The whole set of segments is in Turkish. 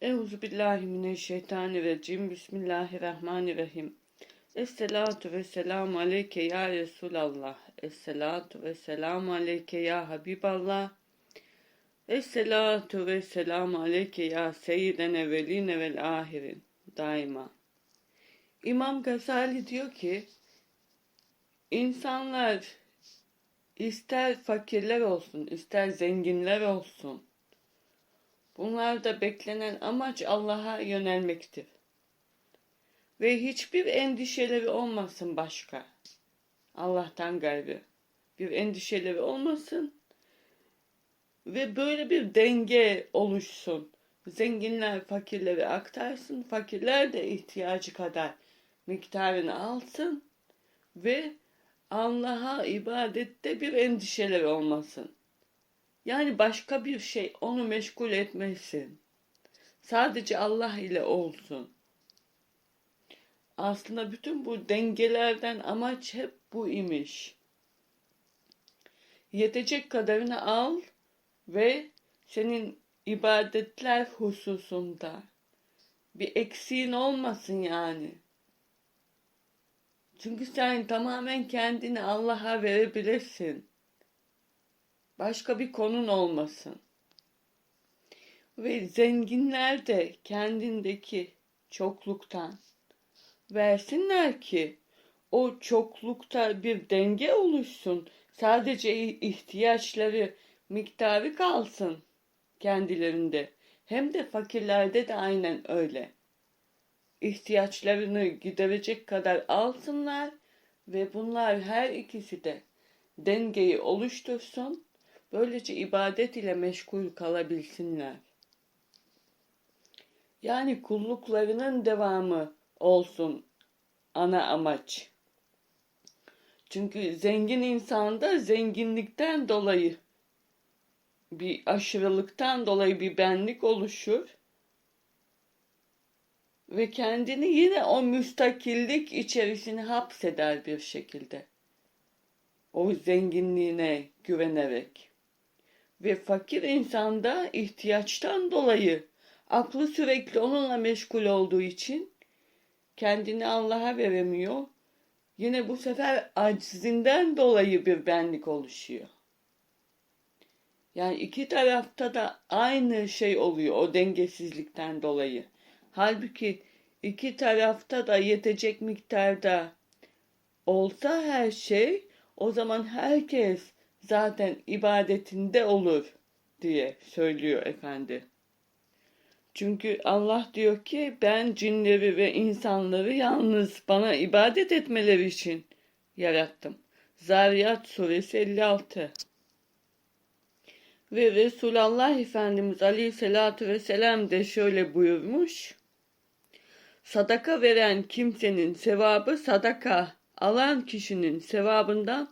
Euzu billahi mineşşeytanirracim. Bismillahirrahmanirrahim. Esselatu ve selamu aleyke ya Resulallah. Esselatu ve selamu aleyke ya Habiballah. Esselatu ve selamu aleyke ya seyyiden evveline vel ahirin. Daima. İmam Gazali diyor ki, insanlar ister fakirler olsun, ister zenginler olsun, Bunlarda beklenen amaç Allah'a yönelmektir. Ve hiçbir endişeleri olmasın başka. Allah'tan gayrı. Bir endişeleri olmasın. Ve böyle bir denge oluşsun. Zenginler fakirleri aktarsın. Fakirler de ihtiyacı kadar miktarını alsın. Ve Allah'a ibadette bir endişeleri olmasın. Yani başka bir şey onu meşgul etmesin. Sadece Allah ile olsun. Aslında bütün bu dengelerden amaç hep bu imiş. Yetecek kadarını al ve senin ibadetler hususunda bir eksiğin olmasın yani. Çünkü sen tamamen kendini Allah'a verebilirsin. Başka bir konun olmasın. Ve zenginler de kendindeki çokluktan versinler ki o çoklukta bir denge oluşsun. Sadece ihtiyaçları miktarı kalsın kendilerinde. Hem de fakirlerde de aynen öyle. İhtiyaçlarını giderecek kadar alsınlar ve bunlar her ikisi de dengeyi oluştursun Böylece ibadet ile meşgul kalabilsinler. Yani kulluklarının devamı olsun ana amaç. Çünkü zengin insanda zenginlikten dolayı bir aşırılıktan dolayı bir benlik oluşur ve kendini yine o müstakillik içerisine hapseder bir şekilde. O zenginliğine güvenerek ve fakir insanda ihtiyaçtan dolayı aklı sürekli onunla meşgul olduğu için kendini Allah'a veremiyor. Yine bu sefer aczinden dolayı bir benlik oluşuyor. Yani iki tarafta da aynı şey oluyor o dengesizlikten dolayı. Halbuki iki tarafta da yetecek miktarda olsa her şey o zaman herkes zaten ibadetinde olur diye söylüyor efendi. Çünkü Allah diyor ki ben cinleri ve insanları yalnız bana ibadet etmeleri için yarattım. Zariyat suresi 56 Ve Resulullah Efendimiz aleyhissalatü vesselam de şöyle buyurmuş. Sadaka veren kimsenin sevabı sadaka alan kişinin sevabından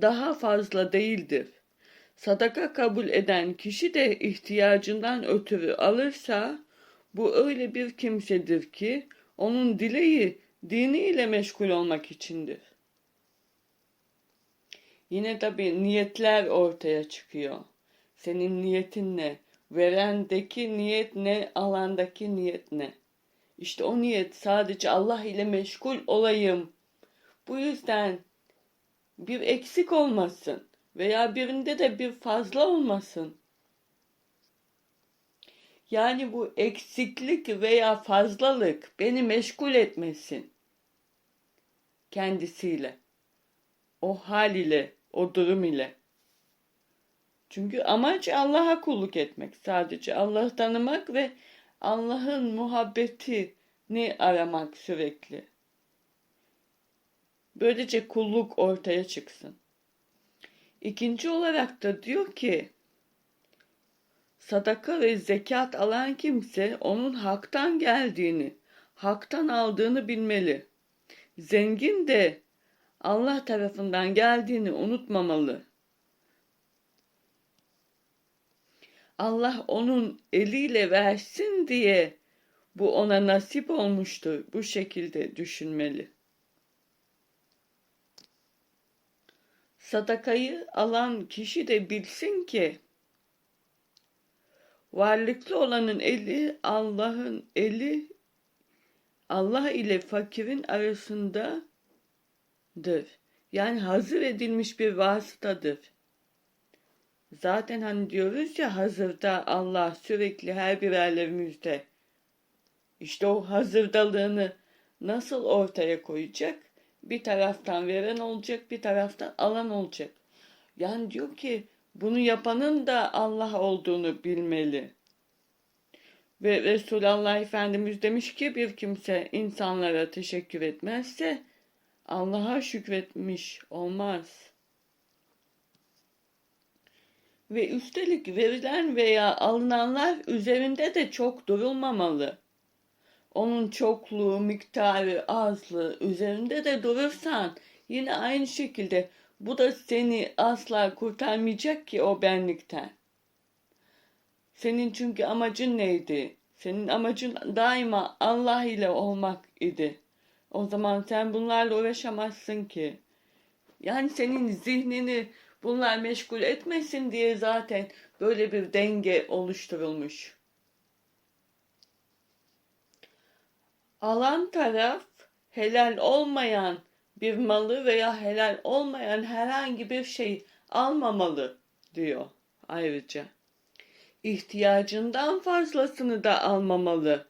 daha fazla değildir. Sadaka kabul eden kişi de ihtiyacından ötürü alırsa bu öyle bir kimsedir ki onun dileği diniyle meşgul olmak içindir. Yine tabi niyetler ortaya çıkıyor. Senin niyetin ne? Verendeki niyet ne? Alandaki niyet ne? İşte o niyet sadece Allah ile meşgul olayım. Bu yüzden bir eksik olmasın veya birinde de bir fazla olmasın. Yani bu eksiklik veya fazlalık beni meşgul etmesin kendisiyle. O hal ile, o durum ile. Çünkü amaç Allah'a kulluk etmek. Sadece Allah'ı tanımak ve Allah'ın muhabbetini aramak sürekli. Böylece kulluk ortaya çıksın. İkinci olarak da diyor ki sadaka ve zekat alan kimse onun haktan geldiğini, haktan aldığını bilmeli. Zengin de Allah tarafından geldiğini unutmamalı. Allah onun eliyle versin diye bu ona nasip olmuştur. Bu şekilde düşünmeli. Sadakayı alan kişi de bilsin ki Varlıklı olanın eli Allah'ın eli Allah ile fakirin arasındadır. Yani hazır edilmiş bir vasıtadır. Zaten hani diyoruz ya hazırda Allah sürekli her birerlerimizde. İşte o hazırdalığını nasıl ortaya koyacak? Bir taraftan veren olacak, bir taraftan alan olacak. Yani diyor ki bunu yapanın da Allah olduğunu bilmeli. Ve Resulullah Efendimiz demiş ki bir kimse insanlara teşekkür etmezse Allah'a şükretmiş olmaz. Ve üstelik verilen veya alınanlar üzerinde de çok durulmamalı. Onun çokluğu, miktarı, azlığı üzerinde de durursan yine aynı şekilde bu da seni asla kurtarmayacak ki o benlikten. Senin çünkü amacın neydi? Senin amacın daima Allah ile olmak idi. O zaman sen bunlarla uğraşamazsın ki. Yani senin zihnini bunlar meşgul etmesin diye zaten böyle bir denge oluşturulmuş. Alan taraf helal olmayan bir malı veya helal olmayan herhangi bir şey almamalı diyor ayrıca. İhtiyacından fazlasını da almamalı.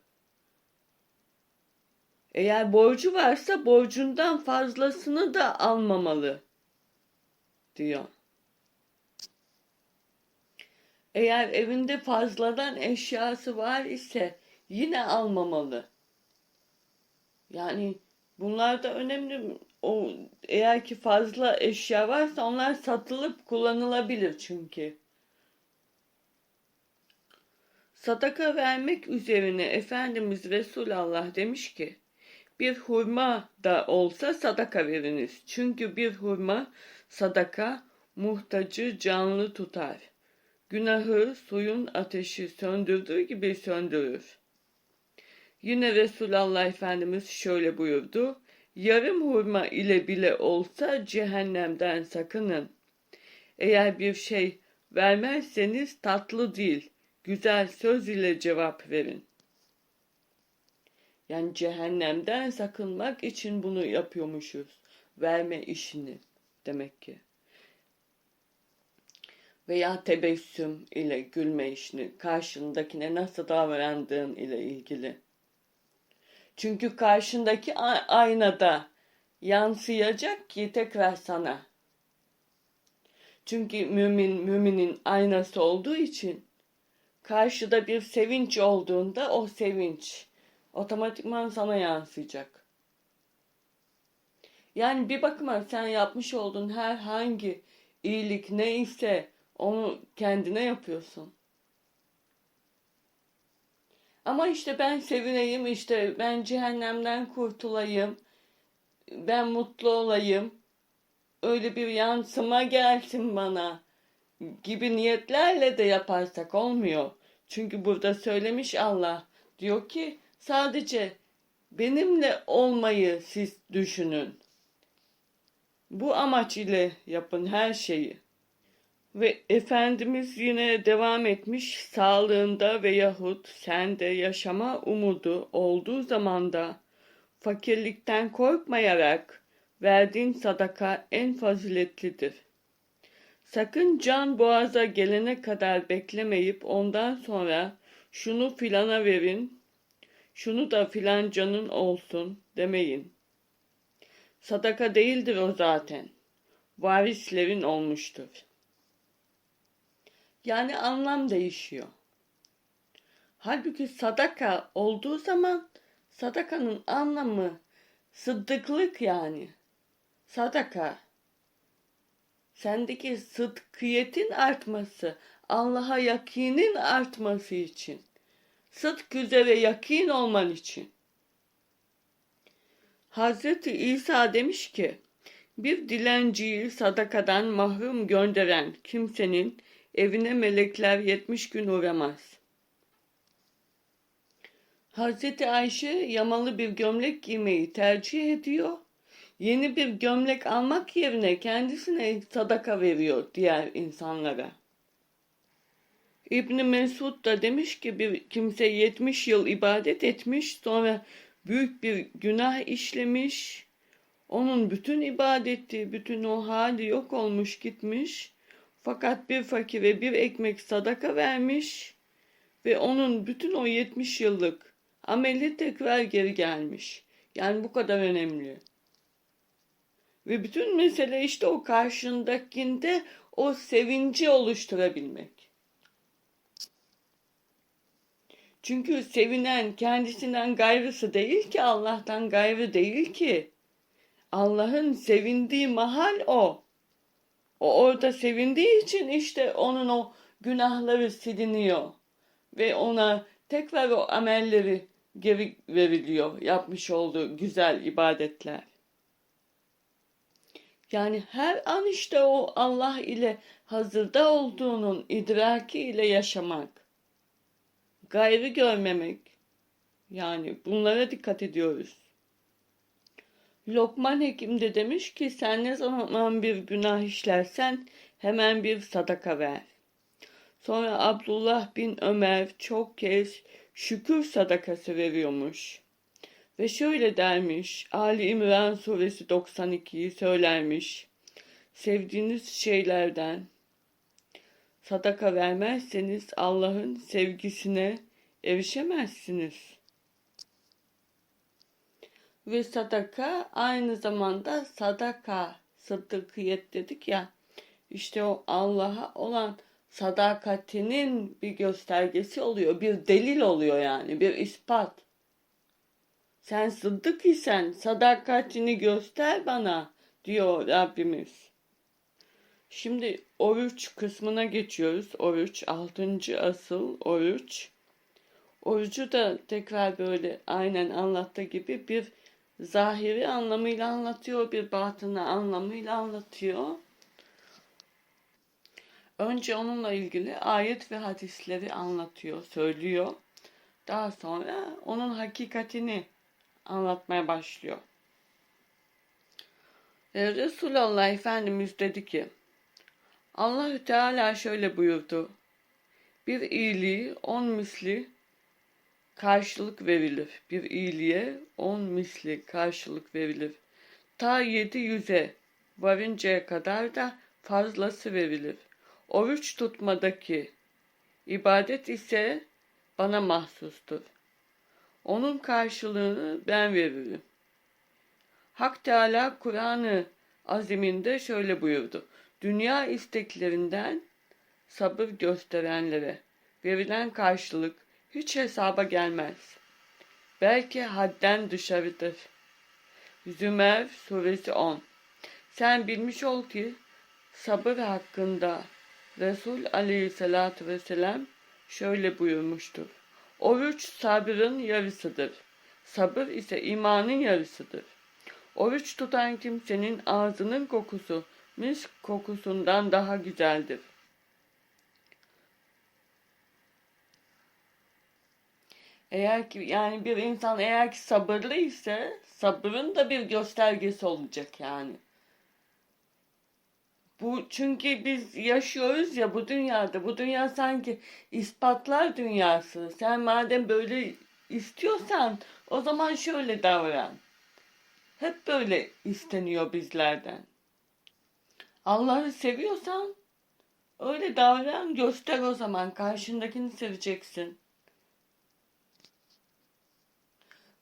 Eğer borcu varsa borcundan fazlasını da almamalı diyor. Eğer evinde fazladan eşyası var ise yine almamalı. Yani bunlar da önemli. O eğer ki fazla eşya varsa onlar satılıp kullanılabilir çünkü. Sadaka vermek üzerine Efendimiz Resulullah demiş ki bir hurma da olsa sadaka veriniz. Çünkü bir hurma sadaka muhtacı canlı tutar. Günahı suyun ateşi söndürdüğü gibi söndürür. Yine Resulullah Efendimiz şöyle buyurdu. Yarım hurma ile bile olsa cehennemden sakının. Eğer bir şey vermezseniz tatlı değil, güzel söz ile cevap verin. Yani cehennemden sakınmak için bunu yapıyormuşuz. Verme işini demek ki. Veya tebessüm ile gülme işini, karşındakine nasıl davrandığın ile ilgili. Çünkü karşındaki aynada yansıyacak ki tekrar sana. Çünkü mümin müminin aynası olduğu için karşıda bir sevinç olduğunda o sevinç otomatikman sana yansıyacak. Yani bir bakıma sen yapmış olduğun herhangi iyilik neyse onu kendine yapıyorsun. Ama işte ben sevineyim, işte ben cehennemden kurtulayım, ben mutlu olayım, öyle bir yansıma gelsin bana gibi niyetlerle de yaparsak olmuyor. Çünkü burada söylemiş Allah diyor ki sadece benimle olmayı siz düşünün. Bu amaç ile yapın her şeyi. Ve Efendimiz yine devam etmiş sağlığında ve yahut sende yaşama umudu olduğu zamanda fakirlikten korkmayarak verdiğin sadaka en faziletlidir. Sakın can boğaza gelene kadar beklemeyip ondan sonra şunu filana verin, şunu da filancanın olsun demeyin. Sadaka değildir o zaten. Varislerin olmuştur. Yani anlam değişiyor. Halbuki sadaka olduğu zaman sadakanın anlamı sıddıklık yani. Sadaka. Sendeki sıdkıyetin artması, Allah'a yakinin artması için. Sıdk üzere yakin olman için. Hazreti İsa demiş ki, bir dilenciyi sadakadan mahrum gönderen kimsenin Evine melekler yetmiş gün uğramaz. Hazreti Ayşe yamalı bir gömlek giymeyi tercih ediyor. Yeni bir gömlek almak yerine kendisine sadaka veriyor diğer insanlara. İbni Mesud da demiş ki bir kimse 70 yıl ibadet etmiş sonra büyük bir günah işlemiş. Onun bütün ibadeti, bütün o hali yok olmuş gitmiş. Fakat bir fakire bir ekmek sadaka vermiş ve onun bütün o 70 yıllık ameli tekrar geri gelmiş. Yani bu kadar önemli. Ve bütün mesele işte o karşındakinde o sevinci oluşturabilmek. Çünkü sevinen kendisinden gayrısı değil ki Allah'tan gayrı değil ki. Allah'ın sevindiği mahal o. O orada sevindiği için işte onun o günahları siliniyor. Ve ona tekrar o amelleri geri veriliyor. Yapmış olduğu güzel ibadetler. Yani her an işte o Allah ile hazırda olduğunun idraki ile yaşamak. Gayrı görmemek. Yani bunlara dikkat ediyoruz. Lokman Hekim de demiş ki sen ne zaman bir günah işlersen hemen bir sadaka ver. Sonra Abdullah bin Ömer çok kez şükür sadakası veriyormuş. Ve şöyle dermiş, Ali İmran suresi 92'yi söylermiş. Sevdiğiniz şeylerden sadaka vermezseniz Allah'ın sevgisine erişemezsiniz. Ve sadaka aynı zamanda sadaka, sıddıkiyet dedik ya. İşte o Allah'a olan sadakatinin bir göstergesi oluyor. Bir delil oluyor yani. Bir ispat. Sen sıddık isen sadakatini göster bana diyor Rabbimiz. Şimdi oruç kısmına geçiyoruz. Oruç altıncı asıl oruç. Orucu da tekrar böyle aynen anlattığı gibi bir zahiri anlamıyla anlatıyor, bir batını anlamıyla anlatıyor. Önce onunla ilgili ayet ve hadisleri anlatıyor, söylüyor. Daha sonra onun hakikatini anlatmaya başlıyor. Ve Resulullah Efendimiz dedi ki, Allahü Teala şöyle buyurdu. Bir iyiliği on misli karşılık verilir. Bir iyiliğe on misli karşılık verilir. Ta yedi yüze varıncaya kadar da fazlası verilir. Oruç tutmadaki ibadet ise bana mahsustur. Onun karşılığını ben veririm. Hak Teala Kur'an-ı Azim'inde şöyle buyurdu. Dünya isteklerinden sabır gösterenlere verilen karşılık hiç hesaba gelmez. Belki hadden dışarıdır. Zümer suresi 10 Sen bilmiş ol ki sabır hakkında Resul aleyhissalatü vesselam şöyle buyurmuştur. Oruç sabrın yarısıdır. Sabır ise imanın yarısıdır. Oruç tutan kimsenin ağzının kokusu misk kokusundan daha güzeldir. Eğer ki yani bir insan eğer ki sabırlı ise sabırın da bir göstergesi olacak yani. Bu çünkü biz yaşıyoruz ya bu dünyada. Bu dünya sanki ispatlar dünyası. Sen madem böyle istiyorsan o zaman şöyle davran. Hep böyle isteniyor bizlerden. Allah'ı seviyorsan öyle davran göster o zaman karşındakini seveceksin.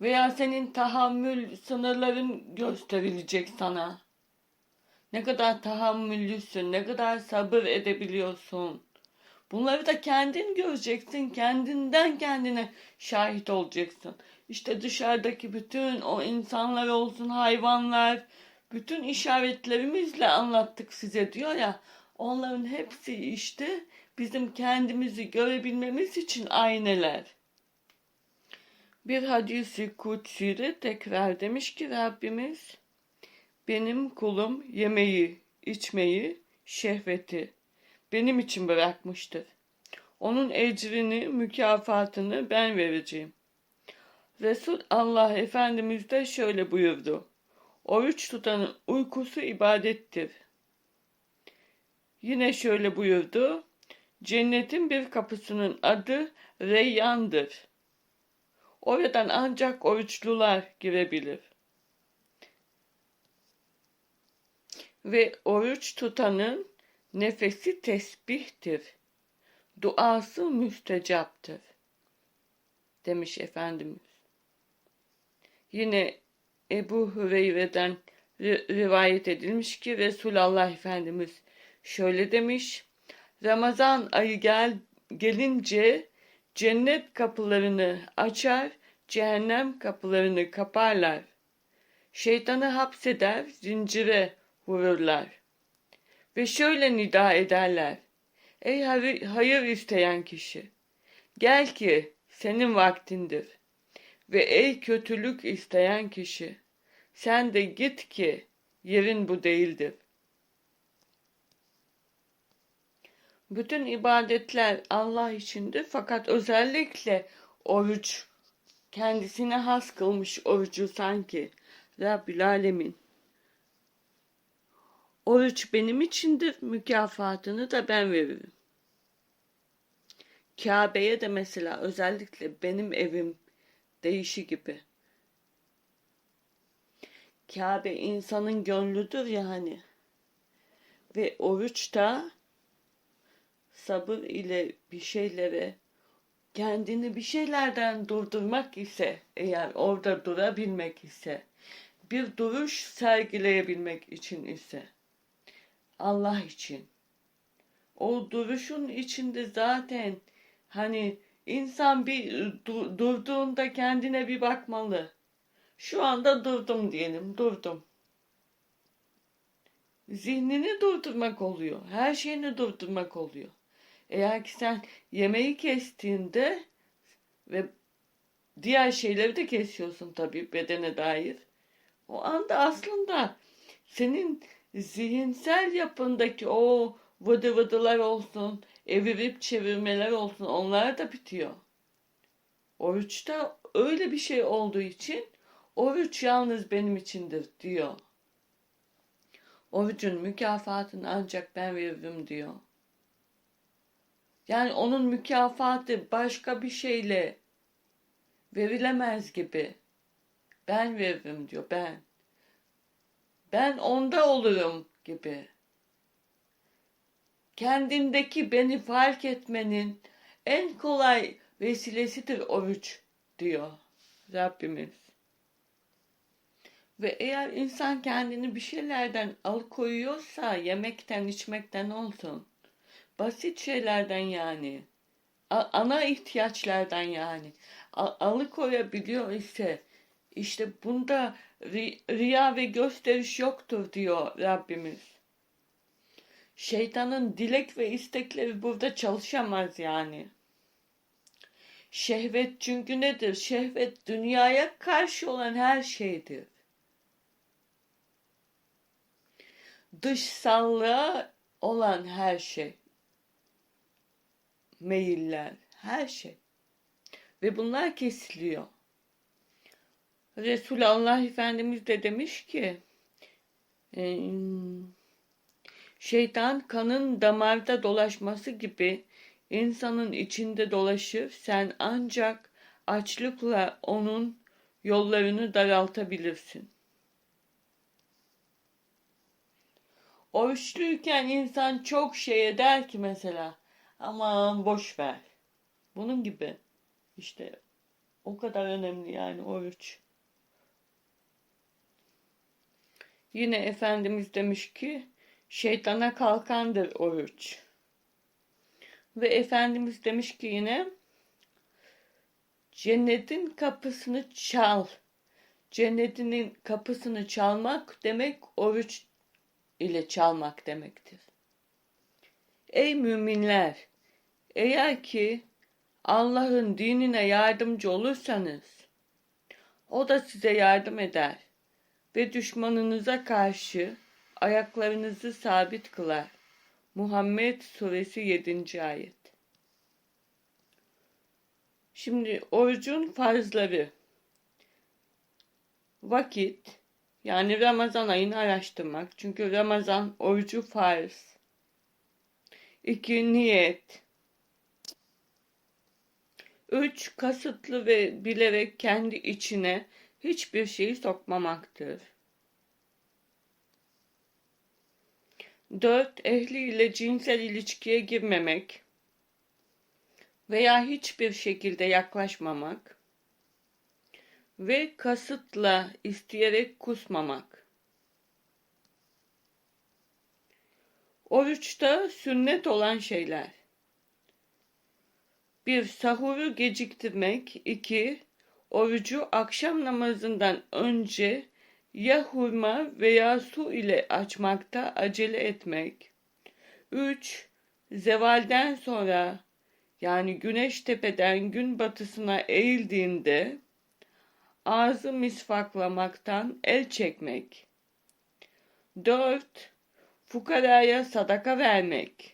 Veya senin tahammül sınırların gösterilecek sana. Ne kadar tahammüllüsün, ne kadar sabır edebiliyorsun. Bunları da kendin göreceksin, kendinden kendine şahit olacaksın. İşte dışarıdaki bütün o insanlar olsun, hayvanlar, bütün işaretlerimizle anlattık size diyor ya. Onların hepsi işte bizim kendimizi görebilmemiz için ayneler. Bir hadisi kutsi'de tekrar demiş ki Rabbimiz benim kulum yemeği, içmeyi, şehveti benim için bırakmıştır. Onun ecrini, mükafatını ben vereceğim. Resul Allah Efendimiz de şöyle buyurdu. Oruç tutanın uykusu ibadettir. Yine şöyle buyurdu. cennetin bir kapısının adı Reyyan'dır. Oradan ancak oruçlular girebilir. Ve oruç tutanın nefesi tesbihtir. Duası müstecaptır. Demiş Efendimiz. Yine Ebu Hüreyre'den rivayet edilmiş ki Resulullah Efendimiz şöyle demiş. Ramazan ayı gel, gelince cennet kapılarını açar, cehennem kapılarını kaparlar. Şeytanı hapseder, zincire vururlar. Ve şöyle nida ederler. Ey hayır isteyen kişi, gel ki senin vaktindir. Ve ey kötülük isteyen kişi, sen de git ki yerin bu değildir. Bütün ibadetler Allah içindir fakat özellikle oruç kendisine has kılmış orucu sanki Rabbül Alemin. Oruç benim içindir, mükafatını da ben veririm. Kabe'ye de mesela özellikle benim evim değişi gibi. Kabe insanın gönlüdür ya hani. Ve oruç da sabır ile bir şeylere kendini bir şeylerden durdurmak ise eğer orada durabilmek ise bir duruş sergileyebilmek için ise Allah için o duruşun içinde zaten hani insan bir du- durduğunda kendine bir bakmalı. Şu anda durdum diyelim, durdum. Zihnini durdurmak oluyor. Her şeyini durdurmak oluyor. Eğer ki sen yemeği kestiğinde ve diğer şeyleri de kesiyorsun tabii bedene dair. O anda aslında senin zihinsel yapındaki o vıdı vıdılar olsun, evirip çevirmeler olsun onlar da bitiyor. Oruçta öyle bir şey olduğu için oruç yalnız benim içindir diyor. Orucun mükafatını ancak ben veririm diyor. Yani onun mükafatı başka bir şeyle verilemez gibi. Ben veririm diyor ben. Ben onda olurum gibi. Kendindeki beni fark etmenin en kolay vesilesidir oruç diyor Rabbimiz. Ve eğer insan kendini bir şeylerden alıkoyuyorsa yemekten içmekten olsun Basit şeylerden yani. A- ana ihtiyaçlardan yani. A- alıkoyabiliyor ise işte bunda ri- riya ve gösteriş yoktur diyor Rabbimiz. Şeytanın dilek ve istekleri burada çalışamaz yani. Şehvet çünkü nedir? Şehvet dünyaya karşı olan her şeydir. Dışsallığa olan her şey meyiller, her şey. Ve bunlar kesiliyor. Resulullah Efendimiz de demiş ki şeytan kanın damarda dolaşması gibi insanın içinde dolaşır. Sen ancak açlıkla onun yollarını daraltabilirsin. Oruçluyken insan çok şey eder ki mesela Aman boş ver. Bunun gibi. İşte o kadar önemli yani oruç. Yine Efendimiz demiş ki şeytana kalkandır oruç. Ve Efendimiz demiş ki yine cennetin kapısını çal. Cennetinin kapısını çalmak demek oruç ile çalmak demektir. Ey müminler! Eğer ki Allah'ın dinine yardımcı olursanız, o da size yardım eder ve düşmanınıza karşı ayaklarınızı sabit kılar. Muhammed Suresi 7. ayet. Şimdi orucun farzları. Vakit, yani Ramazan ayını araştırmak. Çünkü Ramazan orucu farz. İki niyet. Üç, kasıtlı ve bilerek kendi içine hiçbir şeyi sokmamaktır. Dört, ehliyle cinsel ilişkiye girmemek veya hiçbir şekilde yaklaşmamak ve kasıtla isteyerek kusmamak. Oruçta sünnet olan şeyler. Bir sahuru geciktirmek. iki Orucu akşam namazından önce ya hurma veya su ile açmakta acele etmek. 3. Zevalden sonra yani güneş tepeden gün batısına eğildiğinde ağzı misfaklamaktan el çekmek. 4. Fukaraya sadaka vermek.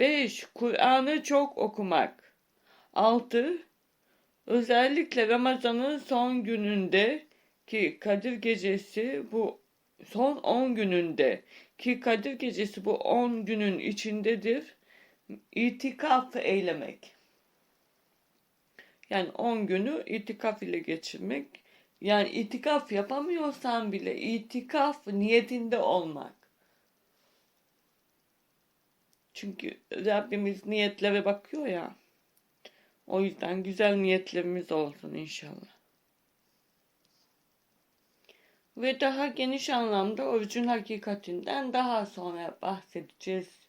5. Kur'an'ı çok okumak. 6. Özellikle Ramazan'ın son gününde ki Kadir Gecesi bu son 10 gününde ki Kadir Gecesi bu 10 günün içindedir. İtikaf eylemek. Yani 10 günü itikaf ile geçirmek. Yani itikaf yapamıyorsan bile itikaf niyetinde olmak. Çünkü Rabbimiz niyetlere bakıyor ya. O yüzden güzel niyetlerimiz olsun inşallah. Ve daha geniş anlamda orucun hakikatinden daha sonra bahsedeceğiz.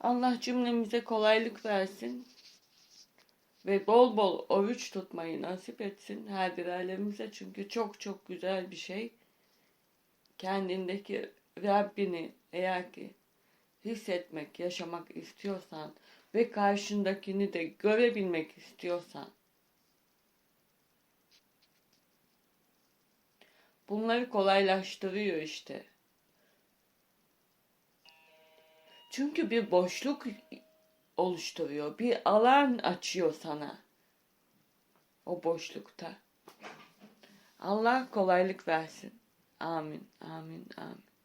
Allah cümlemize kolaylık versin ve bol bol oruç tutmayı nasip etsin her bir ailemize çünkü çok çok güzel bir şey. Kendindeki Rabbini eğer ki hissetmek, yaşamak istiyorsan ve karşındakini de görebilmek istiyorsan bunları kolaylaştırıyor işte. Çünkü bir boşluk oluşturuyor. Bir alan açıyor sana. O boşlukta. Allah kolaylık versin. Amin, amin, amin.